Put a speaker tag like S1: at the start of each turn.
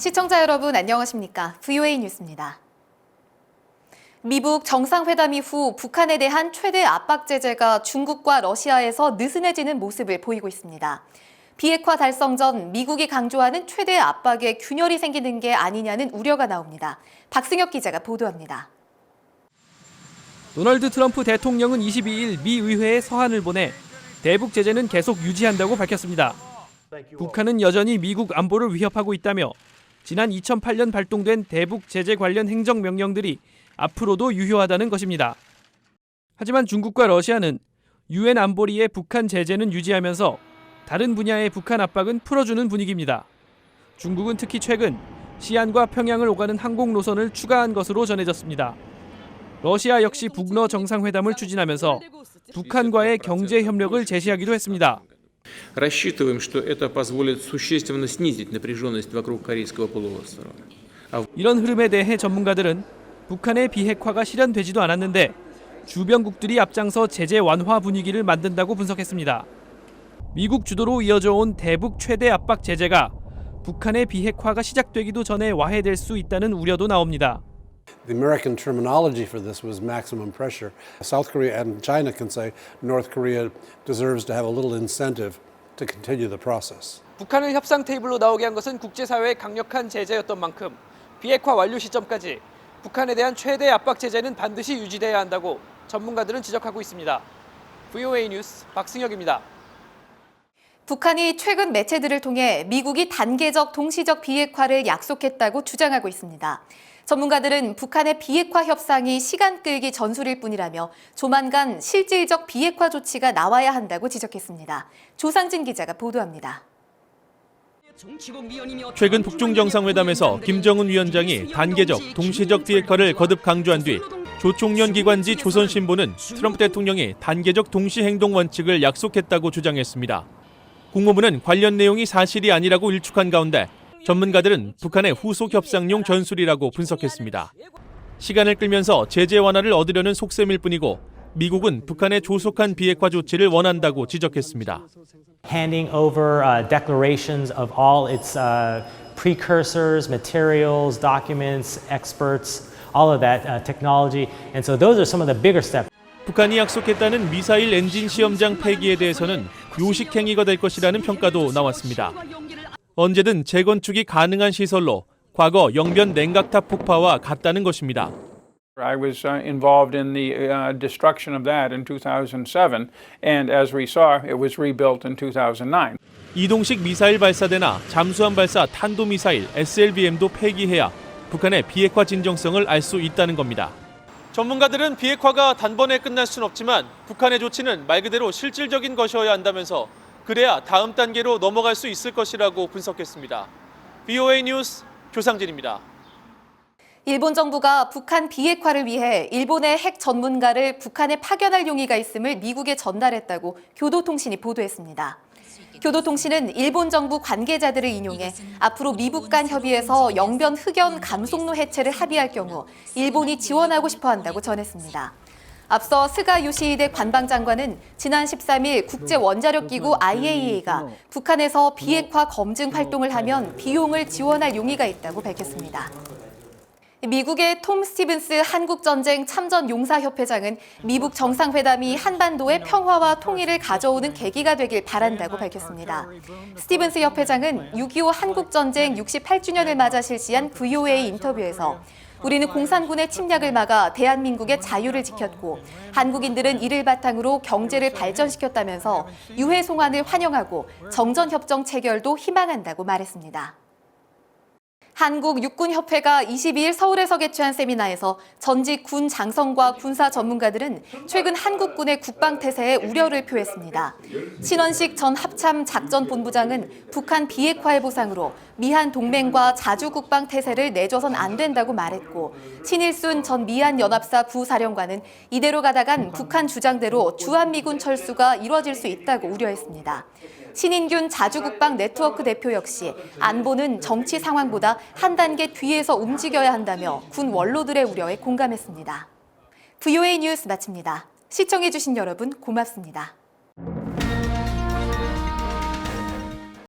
S1: 시청자 여러분 안녕하십니까? VOA 뉴스입니다. 미국 정상회담 이후 북한에 대한 최대 압박 제재가 중국과 러시아에서 느슨해지는 모습을 보이고 있습니다. 비핵화 달성 전 미국이 강조하는 최대 압박에 균열이 생기는 게 아니냐는 우려가 나옵니다. 박승혁 기자가 보도합니다.
S2: 도널드 트럼프 대통령은 22일 미 의회에 서한을 보내 대북 제재는 계속 유지한다고 밝혔습니다. 북한은 여전히 미국 안보를 위협하고 있다며 지난 2008년 발동된 대북 제재 관련 행정 명령들이 앞으로도 유효하다는 것입니다. 하지만 중국과 러시아는 유엔 안보리의 북한 제재는 유지하면서 다른 분야의 북한 압박은 풀어주는 분위기입니다. 중국은 특히 최근 시안과 평양을 오가는 항공 노선을 추가한 것으로 전해졌습니다. 러시아 역시 북러 정상회담을 추진하면서 북한과의 경제 협력을 제시하기도 했습니다.
S3: Рассчитываем, что это позволит существенно снизить напряженность вокруг Корейского полуострова.
S2: 이런 흐름에 대해 전문가들은 북한의 비핵화가 실현되지도 않았는데 주변국들이 앞장서 제재 완화 분위기를 만든다고 분석했습니다. 미국 주도로 이어져 온 대북 최대 압박 제재가 북한의 비핵화가 시작되기도 전에 와해될 수 있다는 우려도 나옵니다.
S4: The American terminology for this was maximum pressure. South Korea and China can say North Korea deserves to have a little incentive to continue the process.
S2: 북한을 협상 테이블로 나오게 한 것은 국제사회의 강력한 제재였던 만큼 비핵화 완료 시점까지 북한에 대한 최대 압박 제재는 반드시 유지돼야 한다고 전문가들은 지적하고 있습니다. VOA 뉴스 박승혁입니다.
S1: 북한이 최근 매체들을 통해 미국이 단계적 동시적 비핵화를 약속했다고 주장하고 있습니다. 전문가들은 북한의 비핵화 협상이 시간 끌기 전술일 뿐이라며 조만간 실질적 비핵화 조치가 나와야 한다고 지적했습니다. 조상진 기자가 보도합니다.
S5: 최근 북중 정상회담에서 김정은 위원장이 단계적, 동시적 비핵화를 거듭 강조한 뒤 조총련 기관지 조선신보는 트럼프 대통령이 단계적 동시 행동 원칙을 약속했다고 주장했습니다. 국무부는 관련 내용이 사실이 아니라고 일축한 가운데 전문가들은 북한의 후속 협상용 전술이라고 분석했습니다. 시간을 끌면서 제재 완화를 얻으려는 속셈일 뿐이고 미국은 북한의 조속한 비핵화 조치를 원한다고 지적했습니다.
S6: handing over uh, declarations of all its uh, precursors, materials, documents, experts, all of that uh, technology. And so those are some of the bigger steps.
S5: 북한이 약속했다는 미사일 엔진 시험장 폐기에 대해서는 요식행위가 될 것이라는 평가도 나왔습니다. 언제든 재건축이 가능한 시설로 과거 영변 냉각탑 폭파와 같다는 것입니다.
S7: I was uh, involved in the uh, destruction of that in 2007, and as we saw, it was rebuilt in 2009.
S5: 이동식 미사일 발사대나 잠수함 발사 탄도 미사일 SLBM도 폐기해야 북한의 비핵화 진정성을 알 수 있다는 겁니다. 전문가들은 비핵화가 단번에 끝날 순 없지만 북한의 조치는 말 그대로 실질적인 것이어야 한다면서 그래야 다음 단계로 넘어갈 수 있을 것이라고 분석했습니다. VOA 뉴스 조상진입니다.
S1: 일본 정부가 북한 비핵화를 위해 일본의 핵 전문가를 북한에 파견할 용의가 있음을 미국에 전달했다고 교도통신이 보도했습니다. 교도통신은 일본 정부 관계자들을 인용해 앞으로 미북 간 협의에서 영변 흑연 감속로 해체를 합의할 경우 일본이 지원하고 싶어 한다고 전했습니다. 앞서 스가 요시히데 관방장관은 지난 13일 국제원자력기구 IAEA가 북한에서 비핵화 검증 활동을 하면 비용을 지원할 용의가 있다고 밝혔습니다. 미국의 톰 스티븐스 한국전쟁 참전 용사협회장은 미북 정상회담이 한반도의 평화와 통일을 가져오는 계기가 되길 바란다고 밝혔습니다. 스티븐스 협회장은 6.25 한국전쟁 68주년을 맞아 실시한 VOA 인터뷰에서 우리는 공산군의 침략을 막아 대한민국의 자유를 지켰고 한국인들은 이를 바탕으로 경제를 발전시켰다면서 유해 송환을 환영하고 정전협정 체결도 희망한다고 말했습니다. 한국육군협회가 22일 서울에서 개최한 세미나에서 전직 군 장성과 군사 전문가들은 최근 한국군의 국방태세에 우려를 표했습니다. 신원식 전 합참 작전본부장은 북한 비핵화의 보상으로 미한 동맹과 자주국방 태세를 내줘선 안 된다고 말했고 신일순 전 미한 연합사 부사령관은 이대로 가다간 북한 주장대로 주한미군 철수가 이뤄질 수 있다고 우려했습니다. 신인균 자주국방 네트워크 대표 역시 안보는 정치 상황보다 한 단계 뒤에서 움직여야 한다며 군 원로들의 우려에 공감했습니다. VOA 뉴스 마칩니다. 시청해주신 여러분 고맙습니다.